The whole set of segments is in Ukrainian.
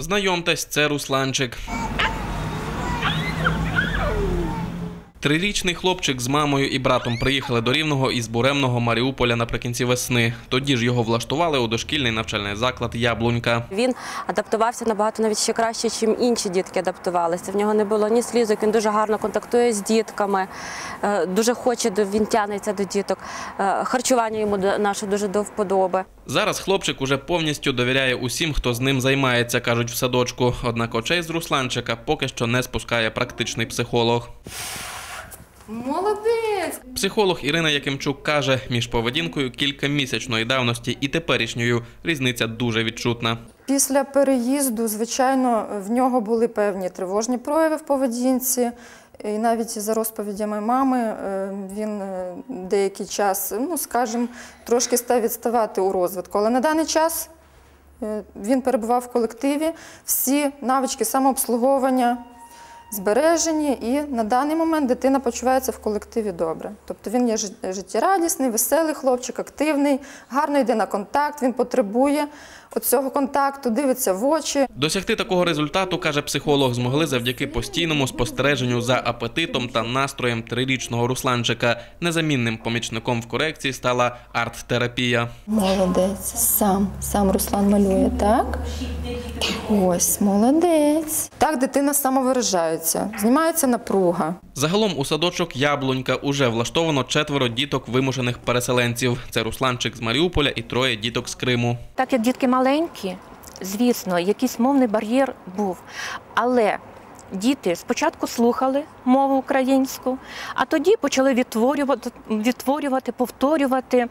Знайомтесь, це Русланчик. Трирічний хлопчик з мамою і братом приїхали до Рівного із буремного Маріуполя наприкінці весни. Тоді ж його влаштували у дошкільний навчальний заклад Яблунька. Він адаптувався набагато навіть ще краще, ніж інші дітки адаптувалися. В нього не було ні слізок, він дуже гарно контактує з дітками, е, дуже хоче, він тягнеться до діток. Е, Харчування йому наше дуже до вподоби. Зараз хлопчик уже повністю довіряє усім, хто з ним займається, кажуть в садочку. Однак очей з Русланчика поки що не спускає практичний психолог. Молодець! Психолог Ірина Якимчук каже, між поведінкою кількамісячної давності і теперішньою різниця дуже відчутна. Після переїзду, звичайно, в нього були певні тривожні прояви в поведінці. І навіть за розповідями мами е, він е, деякий час, ну скажімо, трошки став відставати у розвитку. Але на даний час е, він перебував в колективі, всі навички самообслуговування збережені, і на даний момент дитина почувається в колективі добре. Тобто він є жит- життєрадісний, веселий хлопчик, активний, гарно йде на контакт, він потребує цього контакту, дивиться в очі. Досягти такого результату, каже психолог, змогли завдяки постійному спостереженню за апетитом та настроєм трирічного Русланчика. Незамінним помічником в корекції стала арт-терапія. Молодець, сам, сам Руслан малює, так? Ось, молодець. Так дитина самовиражається, знімається напруга. Загалом у садочок Яблунька уже влаштовано четверо діток вимушених переселенців. Це Русланчик з Маріуполя і троє діток з Криму. Так як дітки маленькі, звісно, якийсь мовний бар'єр був. Але діти спочатку слухали мову українську, а тоді почали відтворювати, відтворювати повторювати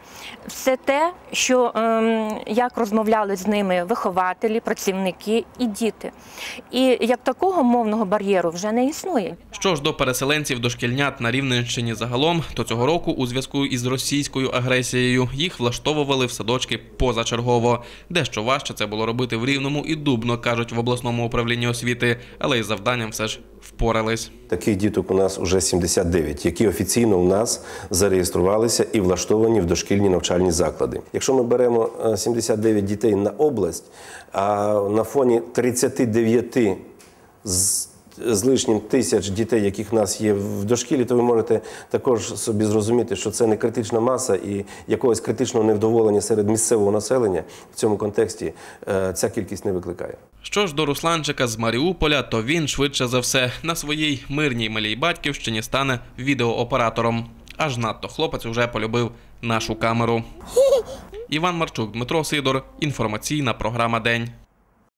все те, що ем, як розмовляли з ними вихователі, працівники і діти. І як такого мовного бар'єру вже не існує. Що ж до переселенців дошкільнят на Рівненщині загалом, то цього року у зв'язку із російською агресією їх влаштовували в садочки позачергово. Дещо важче це було робити в Рівному і Дубно, кажуть в обласному управлінні освіти, але із завданням все ж впорались. Таких діток у нас вже 79, які офіційно у нас зареєструвалися і влаштовані в дошкільні навчальні заклади. Якщо ми беремо е, 79 дітей на область, а на фоні 39 з, з лишнім тисяч дітей, яких в нас є в дошкілі, то ви можете також собі зрозуміти, що це не критична маса і якогось критичного невдоволення серед місцевого населення в цьому контексті е, ця кількість не викликає. Що ж до Русланчика з Маріуполя, то він швидше за все на своїй мирній малій батьківщині стане відеооператором. Аж надто хлопець уже полюбив нашу камеру. Іван Марчук, Дмитро Сидор. Інформаційна програма День.